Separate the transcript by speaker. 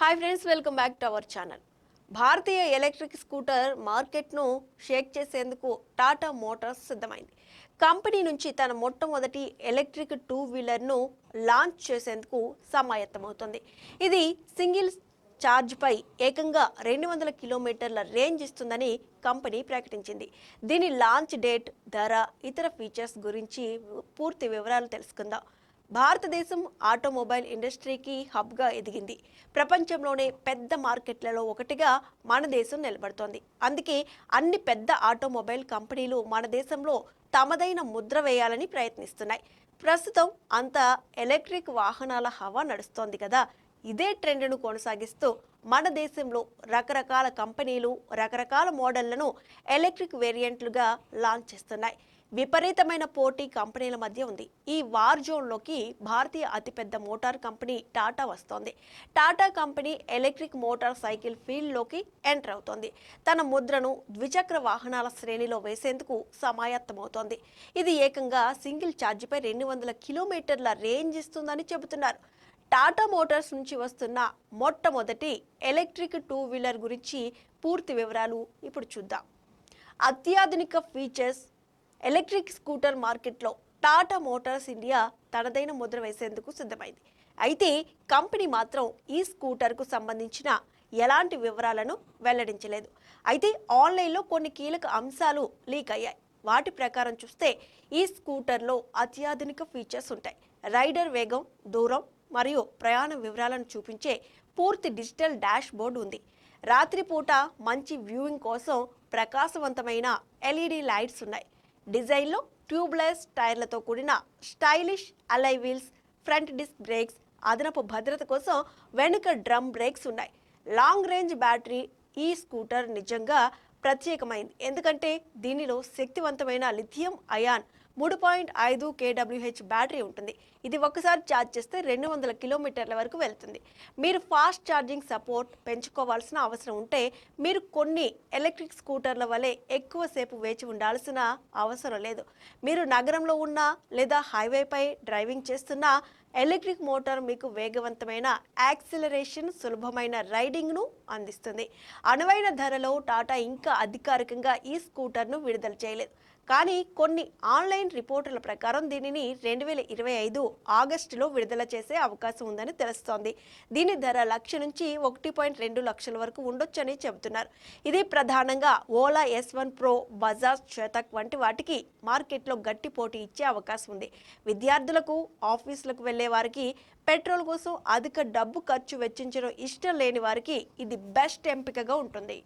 Speaker 1: Hi friends welcome back to our channel Bharatiya electric scooter మార్కెట్ను shake చేసేందుకు Tata Motors సిద్ధమైంది. Company నుంచి తన మొట్టమొదటి ఎలక్ట్రిక్ టూ వీలర్ను లాంచ్ చేసేందుకు సమాయత్తమవుతుంది. ఇది సింగిల్ ఛార్జ్పై ఏకంగా రెండు వందల కిలోమీటర్ల రేంజ్ ఇస్తుందని కంపెనీ ప్రకటించింది. దీని లాంచ్ డేట్ ధర ఇతర ఫీచర్స్ గురించి పూర్తి వివరాలు తెలుసుకుందాం. భారతదేశం ఆటోమొబైల్ ఇండస్ట్రీకి హబ్గా ఎదిగింది. ప్రపంచంలోనే పెద్ద మార్కెట్లలో ఒకటిగా మన దేశం నిలబడుతోంది. అందుకే అన్ని పెద్ద ఆటోమొబైల్ కంపెనీలు మన దేశంలో తమదైన ముద్ర వేయాలని ప్రయత్నిస్తున్నాయి. ప్రస్తుతం అంతా ఎలక్ట్రిక్ వాహనాల హవా నడుస్తోంది కదా. ఇదే ట్రెండ్ను కొనసాగిస్తూ మన దేశంలో రకరకాల కంపెనీలు రకరకాల మోడళ్ళను ఎలక్ట్రిక్ వేరియంట్లుగా లాంచ్ చేస్తున్నాయి. విపరీతమైన పోటీ కంపెనీల మధ్య ఉంది. ఈ వార్ జోన్లోకి భారతీయ అతిపెద్ద మోటార్ కంపెనీ టాటా వస్తోంది. Tata company electric motorcycle ఫీల్డ్లోకి ఎంటర్ అవుతోంది. తన ముద్రను ద్విచక్ర వాహనాల శ్రేణిలో వేసేందుకు సమాయత్తమవుతోంది. ఇది ఏకంగా సింగిల్ ఛార్జ్పై రెండు వందల కిలోమీటర్ల రేంజ్ ఇస్తుందని చెబుతున్నారు. టాటా మోటార్స్ నుంచి వస్తున్న మొట్టమొదటి ఎలక్ట్రిక్ టూ వీలర్ గురించి పూర్తి వివరాలు ఇప్పుడు చూద్దాం. అత్యాధునిక ఫీచర్స్ ఎలక్ట్రిక్ స్కూటర్ మార్కెట్లో టాటా మోటార్స్ ఇండియా తనదైన ముద్ర వేసేందుకు సిద్ధమైంది. అయితే కంపెనీ మాత్రం ఈ స్కూటర్కు సంబంధించిన ఎలాంటి వివరాలను వెల్లడించలేదు. అయితే ఆన్లైన్లో కొన్ని కీలక అంశాలు లీక్ అయ్యాయి. వాటి ప్రకారం చూస్తే ఈ స్కూటర్లో అత్యాధునిక ఫీచర్స్ ఉంటాయి. రైడర్ వేగం దూరం మరియు ప్రయాణ వివరాలను చూపించే పూర్తి డిజిటల్ డాష్ బోర్డు ఉంది. రాత్రిపూట మంచి వ్యూయింగ్ కోసం ప్రకాశవంతమైన ఎల్ఈడి లైట్స్ ఉన్నాయి. డిజైన్లో ట్యూబ్లెస్ టైర్లతో కూడిన stylish alloy wheels front disc brakes అదనపు భద్రత కోసం వెనుక డ్రమ్ బ్రేక్స్ ఉన్నాయి. లాంగ్ రేంజ్ బ్యాటరీ ఈ స్కూటర్ నిజంగా ప్రత్యేకమైంది. ఎందుకంటే దీనిలో శక్తివంతమైన లిథియం అయాన్ మూడు పాయింట్ ఐదు కేడబ్ల్యూహెచ్ బ్యాటరీ ఉంటుంది. ఇది ఒకసారి ఛార్జ్ చేస్తే రెండు వందల కిలోమీటర్ల వరకు వెళ్తుంది. మీరు ఫాస్ట్ ఛార్జింగ్ సపోర్ట్ పెంచుకోవాల్సిన అవసరం ఉంటే మీరు కొన్ని ఎలక్ట్రిక్ స్కూటర్ల వలె ఎక్కువసేపు వేచి ఉండాల్సిన అవసరం లేదు. మీరు నగరంలో ఉన్నా లేదా హైవేపై డ్రైవింగ్ చేస్తున్నా ఎలక్ట్రిక్ మోటార్ మీకు వేగవంతమైన యాక్సిలరేషన్ సులభమైన రైడింగ్ను అందిస్తుంది. అనువైన ధరలో టాటా ఇంకా అధికారికంగా ఈ స్కూటర్ను విడుదల చేయలేదు. కానీ కొన్ని ఆన్లైన్ రిపోర్టుల ప్రకారం దీనిని రెండు వేల ఇరవై ఐదు ఆగస్టులో విడుదల చేసే అవకాశం ఉందని తెలుస్తోంది. దీని ధర లక్ష నుంచి ఒకటి పాయింట్ రెండు లక్షల వరకు ఉండొచ్చని చెబుతున్నారు. ఇది ప్రధానంగా Ola S one pro Bajaj Chetak వంటి వాటికి మార్కెట్లో గట్టి పోటీ ఇచ్చే అవకాశం ఉంది. విద్యార్థులకు ఆఫీసులకు వెళ్ళే వారికి పెట్రోల్ కోసం అధిక డబ్బు ఖర్చు వెచ్చించడం ఇష్టం లేని వారికి ఇది బెస్ట్ ఎంపికగా ఉంటుంది.